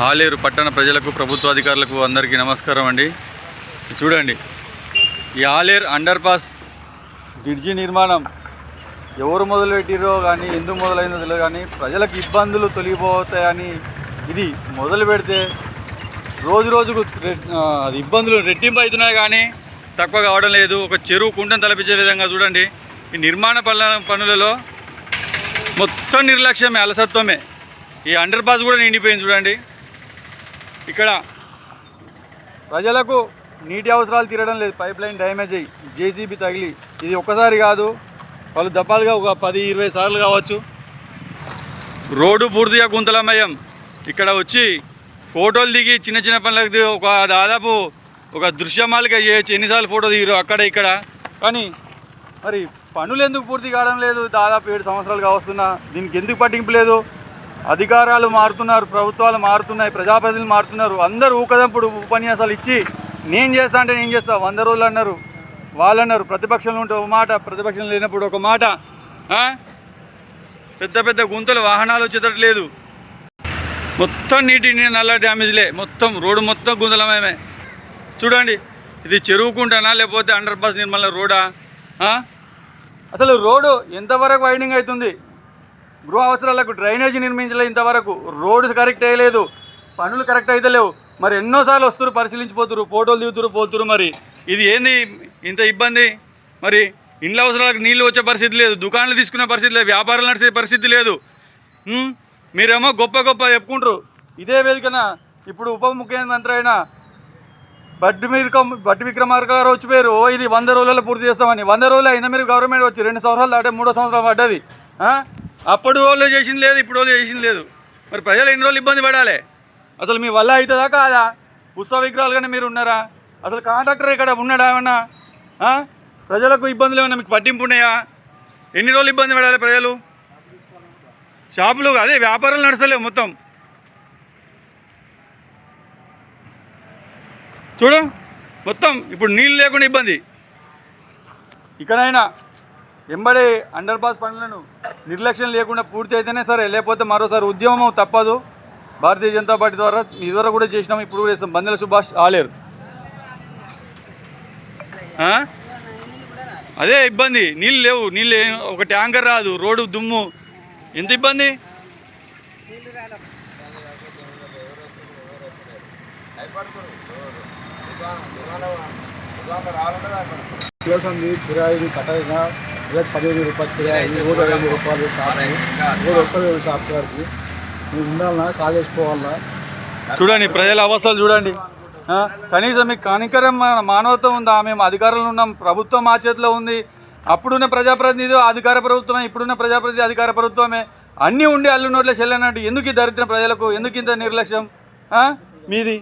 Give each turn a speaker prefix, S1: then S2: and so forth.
S1: ఆలేరు పట్టణ ప్రజలకు ప్రభుత్వ అధికారులకు అందరికీ నమస్కారం అండి. చూడండి ఈ ఆలేరు అండర్ పాస్ బ్రిడ్జి నిర్మాణం ఎవరు మొదలుపెట్టిరో కానీ ఎందుకు మొదలైందో తెలియదు కానీ ప్రజలకు ఇబ్బందులు తొలగిపోతాయని ఇది మొదలు పెడితే రోజు రోజుకు రె- అది ఇబ్బందులు రెట్టింపు అవుతున్నాయి కానీ తక్కువ కావడం లేదు. ఒక చెరువు కుంటను తలపించే విధంగా చూడండి ఈ నిర్మాణ పనుల పనులలో మొత్తం నిర్లక్ష్యమే అలసత్వమే. ఈ అండర్ పాస్ కూడా నిండిపోయింది చూడండి. ఇక్కడ ప్రజలకు నీటి అవసరాలు తీరడం లేదు. పైప్ లైన్ డ్యామేజ్ అయ్యి జేసీబీ తగిలి. ఇది ఒక్కసారి కాదు వాళ్ళు దప్పాలుగా ఒక పది ఇరవై సార్లు కావచ్చు. రోడ్డు పూర్తిగా గుంతలమయం. ఇక్కడ వచ్చి ఫోటోలు దిగి చిన్న చిన్న పనులకు ఒక దాదాపు ఒక దృశ్యమాలిక చేయొచ్చు. ఎన్నిసార్లు ఫోటో దిగిరు అక్కడ ఇక్కడ. కానీ మరి పనులు ఎందుకు పూర్తి కావడం లేదు? దాదాపు ఏడు సంవత్సరాలు వస్తున్నా దీనికి ఎందుకు పట్టింపు లేదు? అధికారాలు మారుతున్నారు ప్రభుత్వాలు మారుతున్నాయి ప్రజాప్రతినిధులు మారుతున్నారు. అందరూ ఊకదంపుడు ఉపన్యాసాలు ఇచ్చి నేను చేస్తా అంటే నేను చేస్తా వంద రోజులు అన్నారు. వాళ్ళు అన్నారు ప్రతిపక్షంలో ఉంటే ఒక మాట ప్రతిపక్షం లేనప్పుడు ఒక మాట. పెద్ద పెద్ద గుంతలు వాహనాలు వచ్చేటట్లేదు మొత్తం నీటి నల్ల డ్యామేజ్లే. మొత్తం రోడ్డు మొత్తం గుంతలమయమే. చూడండి ఇది చెరువుకుంటానా లేకపోతే అండర్ పాస్ నిర్మల రోడా? అసలు రోడ్డు ఎంతవరకు వైడింగ్ అవుతుంది? గృహ అవసరాలకు డ్రైనేజీ నిర్మించలేదు ఇంతవరకు. రోడ్డు కరెక్ట్ అయ్యలేదు. పనులు కరెక్ట్ అయితే లేవు. మరి ఎన్నోసార్లు వస్తురు పరిశీలించిపోతురు ఫోటోలు దిగుతురు పోతురు మరి. ఇది ఏంది ఇంత ఇబ్బంది? మరి ఇండ్ల అవసరాలకు నీళ్ళు వచ్చే పరిస్థితి లేదు. దుకాణాలు తీసుకునే పరిస్థితి లేదు. వ్యాపారాలు నడిచే పరిస్థితి లేదు. మీరేమో గొప్ప గొప్ప చెప్పుకుంటారు. ఇదే వేదికన ఇప్పుడు ఉప ముఖ్యమంత్రి అయిన బట్టి విక్రమ్ బట్టి విక్రమార్క గారు వచ్చిపోయారు ఓ ఇది వంద రోజులలో పూర్తి చేస్తామని. వంద రోజులు అయిన మీరు గవర్నమెంట్ వచ్చి రెండు సంవత్సరాలు దాటే మూడో సంవత్సరాలు పడ్డది. అప్పుడు వాళ్ళు చేసింది లేదు ఇప్పుడు వాళ్ళు చేసింది లేదు. మరి ప్రజలు ఎన్ని రోజులు ఇబ్బంది పడాలి? అసలు మీ వల్ల అవుతుందా కాదా? ఉత్సవ విగ్రహాలుగానే మీరు ఉన్నారా? అసలు కాంట్రాక్టర్ ఇక్కడ ఉన్నాడా ఏమన్నా? ప్రజలకు ఇబ్బందులు ఏమన్నా మీకు పట్టింపు ఉన్నాయా? ఎన్ని రోజులు ఇబ్బంది పడాలి ప్రజలు? షాపులు అదే వ్యాపారాలు నడుస్తలేవు మొత్తం. చూడు మొత్తం ఇప్పుడు నీళ్ళు లేకుండా ఇబ్బంది. ఇకనైనా ఎంబడే అండర్ పాస్ పనులను నిర్లక్ష్యం లేకుండా పూర్తి అయితేనే సరే లేకపోతే మరోసారి ఉద్యమం తప్పదు. భారతీయ జనతా పార్టీ ద్వారా ఇదివరకు కూడా చేసినాం ఇప్పుడు కూడా చేస్తాం. బందెల సుభాష్ ఆలేరు. అదే ఇబ్బంది. నీళ్ళు లేవు నీళ్ళు ఒక ట్యాంకర్ రాదు రోడ్డు దుమ్ము. ఎంత ఇబ్బంది?
S2: చేస్తుంది కట్టగా రేపు పదిహేను రూపాయలు కిరాయి రోజు ఐదు రూపాయలు కాదు రోజు వస్తుంది షాప్ గారికి. మీరు ఉండాలన్నా కాలేజ్ పోవాలన్నా
S1: చూడండి ప్రజల అవస్థలు చూడండి? కనీసం మీకు కనికరం మానవత్వం ఉందా? మేము అధికారంలో ఉన్నాం ప్రభుత్వం మా చేతిలో ఉంది. అప్పుడున్న ప్రజాప్రతినిధి అధికార ప్రభుత్వమే ఇప్పుడున్న ప్రజాప్రతినిధి అధికార ప్రభుత్వమే. అన్నీ ఉండి అల్లు నోట్ల చెల్లనట్టు ఎందుకు ఈ దరిద్రం ప్రజలకు? ఎందుకు ఇంత నిర్లక్ష్యం? ఆ? మీది?